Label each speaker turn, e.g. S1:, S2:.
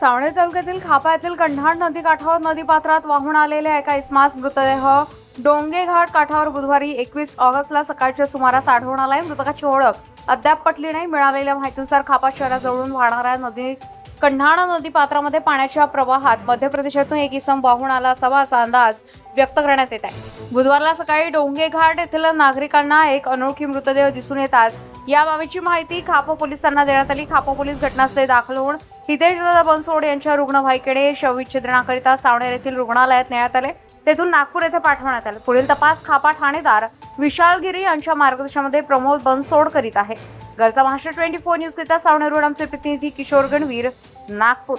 S1: सावणे तालुक्यातील खापा येथील कंढाण नदी काठावर नदी पात्रात वाहून आलेल्या एका इस्मास मृतदेह डोंगे घाट काठावर बुधवारी एकवीस ऑगस्टला सकाळच्या सुमारास आढळून आलाय. मृतकाची ओळख अद्याप पटली नाही. मिळालेल्या माहितीनुसार खापा शहराजवळून वाहणाऱ्या नदी कंढाणा नदी पात्रामध्ये पाण्याच्या प्रवाहात मध्य प्रदेशातून एक इसम वाहून आला असावा असा अंदाज व्यक्त करण्यात येत आहे. बुधवारला सकाळी डोंगे घाट येथील नागरिकांना एक अनोळखी मृतदेह दिसून येतात याबाबतची माहिती खापा पोलिसांना देण्यात आली. खापा पोलीस घटनास्थळी दाखल होऊन हितेश दादा बनसोड यांच्या रुग्णवाहिकेने शवविच्छेदनाकरिता सावनेर येथील रुग्णालयात नेण्यात आले. तेथून नागपूर येथे पाठवण्यात आले. पुढील तपास खापा ठाणेदार विशालगिरी यांच्या मार्गदर्शनामध्ये प्रमोद बनसोड करीत आहे. गरजा महाराष्ट्र ट्वेंटी फोर न्यूज करिता सावनेरवरून आमचे प्रतिनिधी किशोर गणवीर नागपूर.